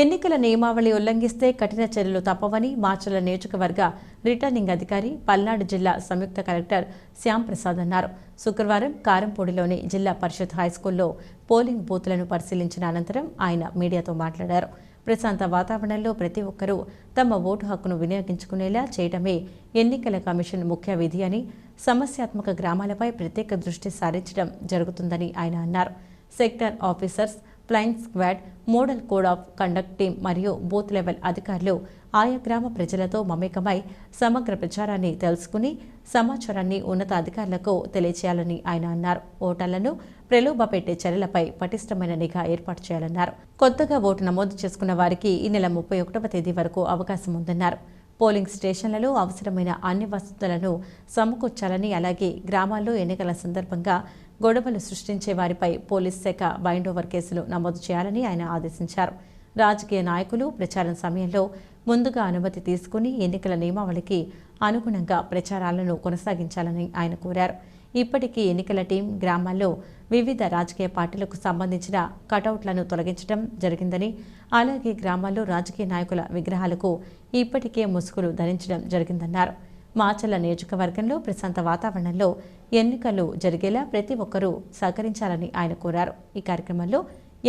ఎన్నికల నియమావళి ఉల్లంఘిస్తే కఠిన చర్యలు తప్పవని మాచల నియోజకవర్గ రిటర్నింగ్ అధికారి పల్నాడు జిల్లా సంయుక్త కలెక్టర్ శ్యాంప్రసాద్ అన్నారు. శుక్రవారం కారంపూడిలోని జిల్లా పరిషత్ హైస్కూల్లో పోలింగ్ బూత్లను పరిశీలించిన అనంతరం ఆయన మీడియాతో మాట్లాడారు. ప్రశాంత వాతావరణంలో ప్రతి ఒక్కరూ తమ ఓటు హక్కును వినియోగించుకునేలా చేయడమే ఎన్నికల కమిషన్ ముఖ్య విధి అని సమస్యాత్మక గ్రామాలపై ప్రత్యేక దృష్టి సారించడం జరుగుతుందని ఆయన అన్నారు. Sector officers flying squad model code of conduct team మరియు బూత్ లెవెల్ అధికారులు ఆయా గ్రామ ప్రజలతో మమేకమై సమగ్ర ప్రచారాన్ని తెలుసుకుని సమాచారాన్ని ఉన్నత అధికారులకు తెలియచేయాలని ఆయన అన్నారు. ఓటర్లను ప్రలోభపెట్టే చర్యలపై పటిష్టమైన నిఘా ఏర్పాటు చేయాలన్నారు. కొత్తగా ఓటు నమోదు చేసుకున్న వారికి ఈ నెల ముప్పై ఒకటవ తేదీ వరకు అవకాశం ఉందన్నారు. పోలింగ్ స్టేషన్లలో అవసరమైన అన్ని వసతులను సమకూర్చాలని అలాగే గ్రామాల్లో ఎన్నికల సందర్భంగా గొడవలు సృష్టించే వారిపై పోలీస్ శాఖ బైండ్ ఓవర్ కేసులు నమోదు చేయాలని ఆయన ఆదేశించారు. రాజకీయ నాయకులు ప్రచారం సమయంలో ముందుగా అనుమతి తీసుకుని ఎన్నికల నియమావళికి అనుగుణంగా ప్రచారాలను కొనసాగించాలని ఆయన కోరారు. ఇప్పటికీ ఎన్నికల టీం గ్రామాల్లో వివిధ రాజకీయ పార్టీలకు సంబంధించిన కటౌట్లను తొలగించడం జరిగిందని అలాగే గ్రామాల్లో రాజకీయ నాయకుల విగ్రహాలకు ఇప్పటికే ముసుగులు ధరించడం జరిగిందన్నారు. మాచల్ల నియోజకవర్గంలో ప్రశాంత వాతావరణంలో ఎన్నికలు జరిగేలా ప్రతి ఒక్కరూ సహకరించాలని ఆయన కోరారు. ఈ కార్యక్రమంలో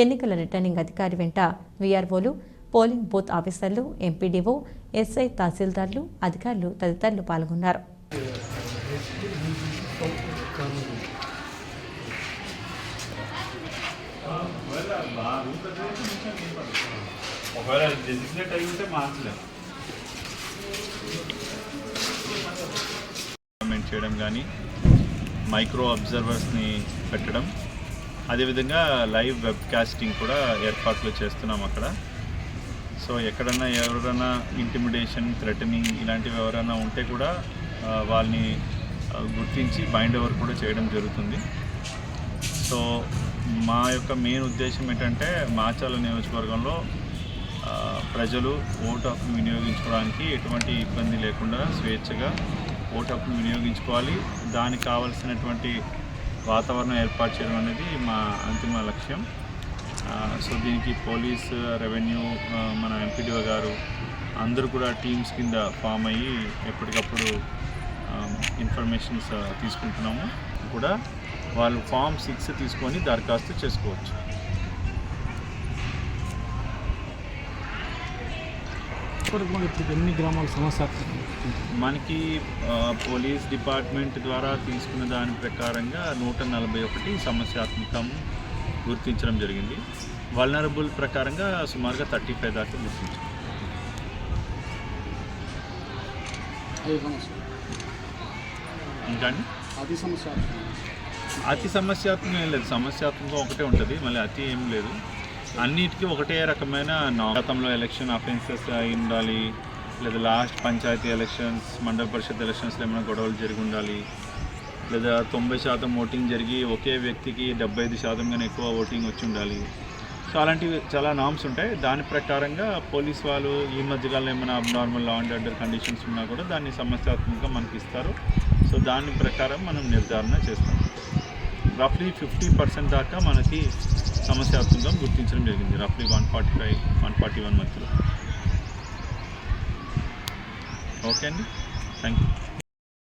ఎన్నికల రిటర్నింగ్ అధికారి వెంట వీఆర్ఓలు పోలింగ్ బూత్ ఆఫీసర్లు ఎంపీడీఓ ఎస్ఐ తహసీల్దార్లు అధికారులు తదితరులు పాల్గొన్నారు. ఒకవేళ డెసిగ్నేట్ అయి ఉంటే చేయడం కానీ మైక్రో అబ్జర్వర్స్ని పెట్టడం. అదేవిధంగా లైవ్ వెబ్ కాస్టింగ్ కూడా ఏర్పాట్లు చేస్తున్నాం అక్కడ. సో ఎక్కడన్నా ఎవరైనా ఇంటిమిడేషన్ థ్రెటనింగ్ ఇలాంటివి ఎవరైనా ఉంటే కూడా వాళ్ళని గుర్తించి బైండ్ ఓవర్ కూడా చేయడం జరుగుతుంది. సో మా యొక్క మెయిన్ ఉద్దేశం ఏంటంటే మాచాల నియోజకవర్గంలో ప్రజలు ఓటు హక్కును వినియోగించుకోవడానికి ఎటువంటి ఇబ్బంది లేకుండా స్వేచ్ఛగా ఓటు వినియోగించుకోవాలి. దానికి కావాల్సినటువంటి వాతావరణం ఏర్పాటు చేయడం అనేది మా అంతిమ లక్ష్యం. సో దీనికి పోలీస్ రెవెన్యూ మన ఎంపీడీఓ గారు అందరూ కూడా టీమ్స్ కింద ఫామ్ అయ్యి ఎప్పటికప్పుడు ఇన్ఫర్మేషన్స్ తీసుకుంటున్నాము. కూడా వాళ్ళు ఫామ్ సిక్స్ తీసుకొని దరఖాస్తు చేసుకోవచ్చు. ఇప్పటికి మనకి ఇప్పుడు ఎన్ని గ్రామాల సమస్య మనకి పోలీస్ డిపార్ట్మెంట్ ద్వారా తీసుకున్న దాని ప్రకారంగా నూట నలభై ఒకటి సమస్యాత్మకం గుర్తించడం జరిగింది. వల్నరబుల్ ప్రకారంగా సుమారుగా థర్టీ ఫైవ్ దాకా గుర్తించాం. ఇంకా అండి అది సమస్య. అతి సమస్యాత్మకం ఏం లేదు. సమస్యాత్మకం ఒకటే ఉంటుంది. మళ్ళీ అతి ఏం లేదు. అన్నిటికీ ఒకటే రకమైన గతంలో ఎలక్షన్ అఫెన్సెస్ అయి ఉండాలి లేదా లాస్ట్ పంచాయతీ ఎలక్షన్స్ మండల పరిషత్ ఎలక్షన్స్లో ఏమైనా గొడవలు జరిగి ఉండాలి లేదా తొంభై శాతం ఓటింగ్ జరిగి ఒకే వ్యక్తికి డెబ్బై ఐదు శాతం కన్నా ఎక్కువ ఓటింగ్ వచ్చి ఉండాలి. సో అలాంటివి చాలా నామ్స్ ఉంటాయి. దాని ప్రకారంగా పోలీస్ వాళ్ళు ఈ మధ్యకాలంలో ఏమైనా abnormal law and order conditions ఉన్నా కూడా దాన్ని సమస్యాత్మకంగా మనకి ఇస్తారు. సో దాని ప్రకారం మనం నిర్ధారణ చేస్తాం. రఫ్లీ ఫిఫ్టీ పర్సెంట్ దాకా మనకి సమస్యాత్మకం గుర్తించడం జరిగింది. రఫ్లీ one forty five one forty one మధ్యలో. ఓకే అండి? Thank you